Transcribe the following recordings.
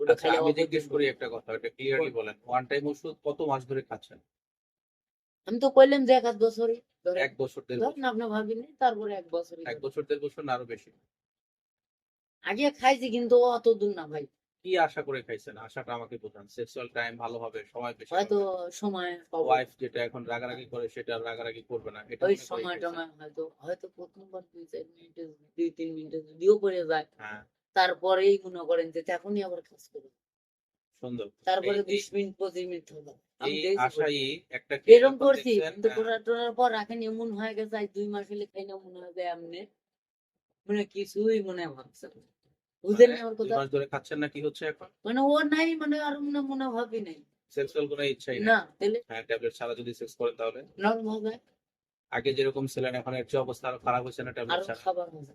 ওটা আচ্ছা আমি জিজ্ঞেস করি একটা কথা এটা ক্লিয়ারলি বলেন। ওয়ান টাইম ওষুধ কত মাস ধরে খাচ্ছেন? আমি তো কইলাম যে এক আধ বছরই এক বছর দেড় বছর। আপনি ভাবিনি তারপরে এক বছরই এক বছর দেড় বছর না আরও বেশি। আগে খাইছি কিন্তু অত দূর না ভাই। কি আশা করে খাইছেন? আশাটা আমাকে বোঝান। সেক্সুয়াল টাইম ভালো হবে সময় বেশি হয়তো সময় পাবো। ওয়াইফ যেটা এখন রাগারাগি করে সেটা আর রাগারাগি করবে না। এটা ওই করে সময় খাইছেন। টময় হয়তো হয়তো প্রথমবার দুই চার মিনিটে দুই তিন মিনিটে যদিও পড়ে যায়। হ্যাঁ। তারপরেই মনে করেন যে তখনই আবার কাজ করবে সুন্দর। তারপরে বিশ মিনিট পঁচিশ মিনিট হবে একটা এরকম করছি। কিন্তু হ্যাঁ, করার পর রাখেন এমন হয়ে গেছে আজ দুই মাস হলে খাই না মনে হয় যে মানে কিছুই মনে ভাবছে না। বুঝেন মানে আমার কথা? মাস ধরে খাচ্ছেন না কি হচ্ছে এখন? মানে ও নাই মানে আর মনে মনে ভাবি নাই। সেক্সুয়াল কোনো ইচ্ছাই না তাহলে? হ্যাঁ ট্যাবলেট ছাড়া যদি সেক্স করেন তাহলে। নর্মাল হবে। আগে যেরকম ছিলেন এখন এর চেয়ে অবস্থা আরও খারাপ হয়েছে না ট্যাবলেট ছাড়া? খাবার হবে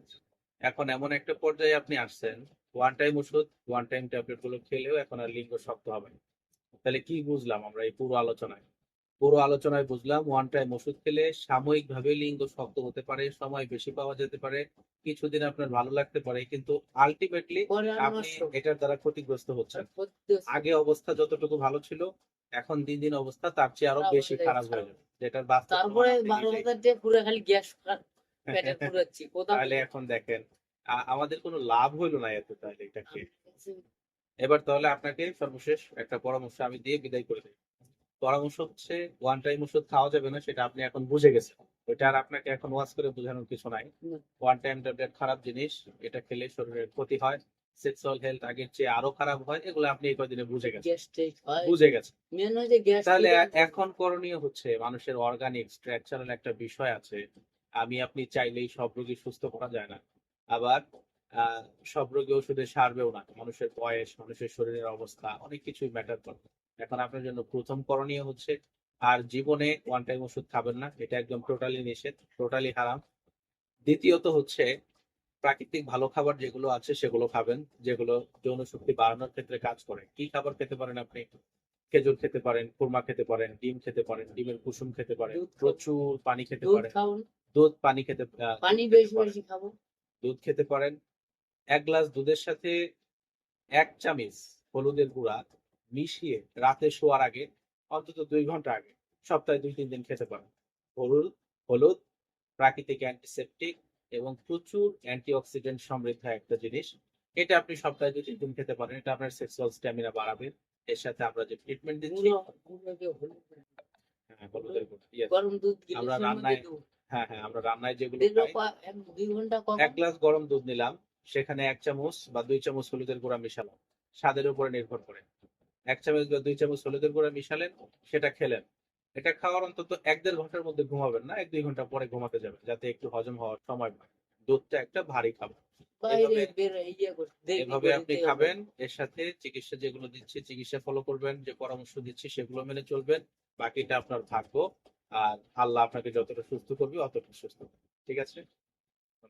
এখন এমন একটা পর্যায়ে আপনি আসছেন ওয়ান টাইম ওষুধ ওয়ান টাইম ট্যাবলেটগুলো খেলেও এখন আর লিঙ্গ শক্ত হবে না। তাহলে কি বুঝলাম আমরা এই পুরো আলোচনায়? পুরো আলোচনায় বুঝলাম ওয়ান টাইম ওষুধ খেলে সাময়িক ভাবে লিঙ্গ শক্ত হতে পারে সময় বেশি পাওয়া যেতে পারে কিছুদিন আপনার ভালো লাগতে পারে কিন্তু আলটিমেটলি আপনি এটার দ্বারা ক্ষতিগ্রস্ত হচ্ছেন। আগে অবস্থা যতটুকু ভালো ছিল এখন দিন দিন অবস্থা তার চেয়ে আরও বেশি খারাপ হয়ে যাবে যেটার বাস্তব তারপরে প্রমাণ আপনি বারো হাজার দিয়ে পুরো খালি গ্যাস পুরাচ্ছি কোথাও তাহলে এখন দেখেন আমাদের কোনো লাভ না এত তাহলে এটা খেয়ে। এবার তাহলে আপনাকে সর্বশেষ একটা পরামর্শ আমি দিয়ে বিদায় করে পরামর্শ হচ্ছে ওয়ান টাইম ওষুধ খাওয়া যাবে না সেটা আপনি এখন বুঝে গেছেন। ওইটা আর আপনাকে এখন ওয়াজ করে বোঝানোর কিছু নাই। ওয়ান টাইম ট্যাবলেট খারাপ জিনিস এটা খেলে শরীরের ক্ষতি হয় সেক্সুয়াল হেলথ আগের চেয়ে আরও খারাপ হয় এগুলো আপনি এই কদিনে বুঝে গেছেন। বুঝে গেছেন। তাহলে এখন করণীয় হচ্ছে মানুষের অর্গানিক স্ট্রাকচারাল একটা বিষয় আছে আমি আপনি চাইলেই সব রোগী সুস্থ করা যায় না। আবার সব রোগী ওষুধে সারবেও না। মানুষের বয়স, মানুষের শরীরের অবস্থা, অনেক কিছুই ম্যাটার করে। এখন আপনার জন্য প্রথম করণীয় হচ্ছে, আর জীবনে ওয়ান টাইম ওষুধ খাবেন না। এটা একদম টোটালি নিষেধ টোটালি হারাম। দ্বিতীয়ত হচ্ছে, প্রাকৃতিক ভালো খাবার যেগুলো আছে সেগুলো খাবেন, যেগুলো যৌন শক্তি বাড়ানোর ক্ষেত্রে কাজ করে। কি খাবার খেতে পারেন আপনি? খেজুর খেতে পারেন কুরমা খেতে পারেন ডিম খেতে পারেন ডিমের কুসুম খেতে পারেন প্রচুর পানি খেতে পারেন। দুধ পানি খেতে পানি বেশি বেশি খাব। দুধ খেতে পারেন। এক গ্লাস দুধের সাথে এক চামচ হলুদের গুঁড়া মিশিয়ে রাতে শোয়ার আগে অন্তত দুই ঘণ্টা আগে সপ্তাহে দুই তিন দিন খেতে পারেন। হলুদ হলুদ প্রাকৃতিক অ্যান্টিসেপটিক এবং প্রচুর অ্যান্টিঅক্সিডেন্ট সমৃদ্ধ একটা জিনিস। এটা আপনি সপ্তাহে দুই তিন দিন খেতে পারেন। এটা আপনার সেক্সুয়াল স্ট্যামিনা বাড়াবে। এর সাথে আমরা যে ট্রিটমেন্ট দিচ্ছি। হ্যাঁ, গরম দুধ আমরা রান্নায় হ্যাঁ হ্যাঁ আমরা রান্নায় যেগুলো দুই ঘণ্টা এক গ্লাস গরম দুধ নিলাম সেখানে এক চামচ বা দুই চামচ হলুদের গুঁড়া মিশালাম। স্বাদের উপরে নির্ভর করে। এক চামচ বা দুই চামচ হলুদের গুঁড়া মিশালেন সেটা খেলেন। এটা খাওয়ার অন্তত এক দেড় ঘণ্টার মধ্যে ঘুমাবেন না এক দুই ঘণ্টা পরে ঘুমাতে যাবেন যাতে একটু হজম হওয়ার সময় পায় দুধটা একটা ভারী খাবার। এভাবে- আপনি খাবেন এর সাথে চিকিৎসা যেগুলো দিচ্ছে চিকিৎসা ফলো করবেন যে পরামর্শ দিচ্ছি সেগুলো মেনে চলবেন। বাকিটা আপনার ভাগ্য। আর আল্লাহ আপনাকে যতটা সুস্থ করবে অতটা সুস্থ। ঠিক আছে?